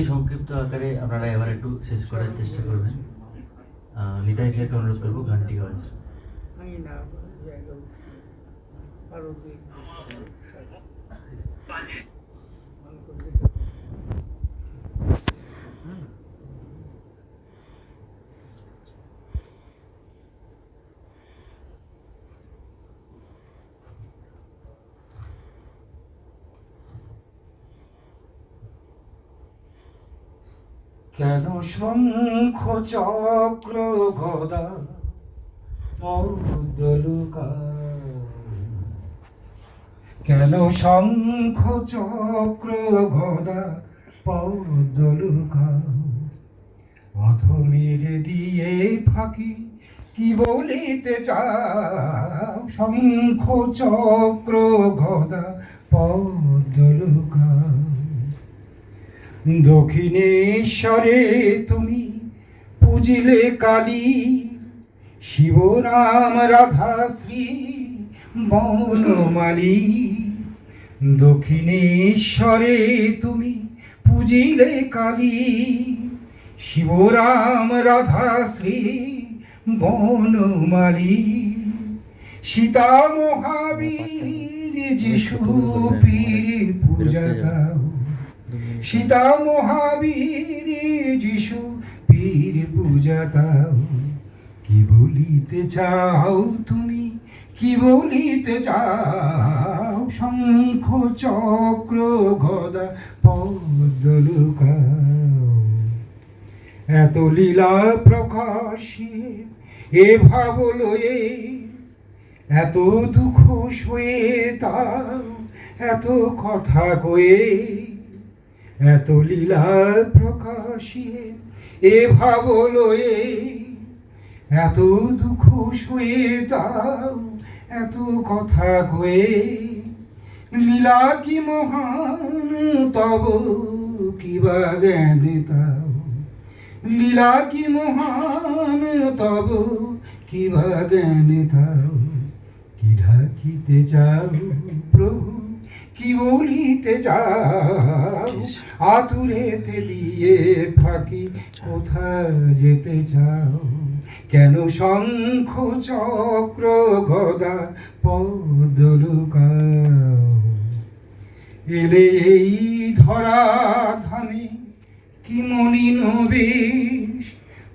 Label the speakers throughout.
Speaker 1: অতি সংক্ষিপ্ত আকারে আপনারা এবার একটু শেষ করার চেষ্টা করবেন। আহ, নিতাই স্যারকে অনুরোধ করব গানটি গাওয়ার। জন্য।
Speaker 2: কেন শঙ্খ চক্র গদা মৌদলুকা কেন শঙ্খ চক্র গদা পৌদলুকা অধমের দিয়ে ফাঁকি কি বলিতে চাও? শঙ্খ চক্র গদা পৌদলুকা দক্ষিণেশ্বরে তুমি পুজিলে কালী শিবরাম রাধা শ্রী বনমালী। দক্ষিণেশ্বরে তুমি পুজিলে কালী শিবরাম রাধা শ্রী বনমালী সীতা মহাবীর যিশু পীর পূজা দাও। সীতা মহাবীর যিশু পীর পূজা দাও। কি বলিতে চাও তুমি? কি বলিতে চাও? শঙ্খ চক্র গদা পদ্মলুকাও এত লীলা প্রকাশে এ ভাব লয়ে এত দুঃখ সয়ে তাও এত কথা কয়ে এত লীলা প্রকাশিয়ে এ ভাব লয়ে এত দুঃখ শুয়ে তাও এত কথা কয়ে। লীলা কি মহান, তব কিবা জ্ঞান তাও। লীলা কি মহান, তব কিবা জ্ঞান তাও। কি ঢাকিতে চাও প্রভু, কি বলিতে চাও? আতুরেতে দিয়ে ফাঁকি কোথা যেতে চাও? কেন শঙ্খ চক্র গদা পদলুকাও এলে এই ধরা ধামে কি মনি নবেশ?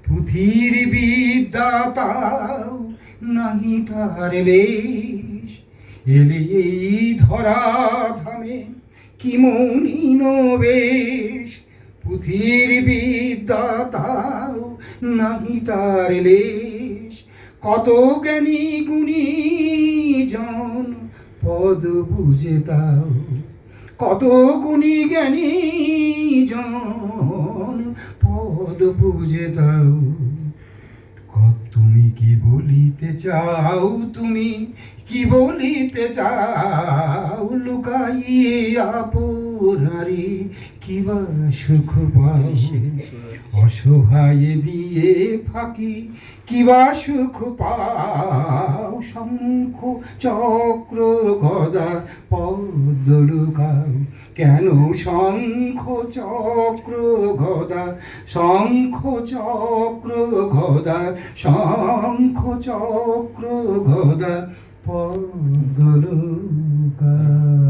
Speaker 2: পুথির বিদ্যা তাও নাহি তার লেশ। এলে এই ধরা ধামে কি মনি নবেশ? পুথির বিদ্যা তাও নাহি তার লেশ। কত জ্ঞানী গুণী জন পদ বুঝে তাও। কত গুণী জ্ঞানী জন পদ বুঝে তাও। কত কি বলিতে চাও তুমি? কি বলিতে চাও? লুকাইয়ে কি বা সুখ পাও? অসহায় দিয়ে ফাঁকি কি বা সুখ পাও? শঙ্খ চক্র গদা পদ্ম লুকাও। কেন শঙ্খ চক্র গদা শঙ্খ চক্র গদা শঙ্খ চক্র গদা পদ্ম লুকাও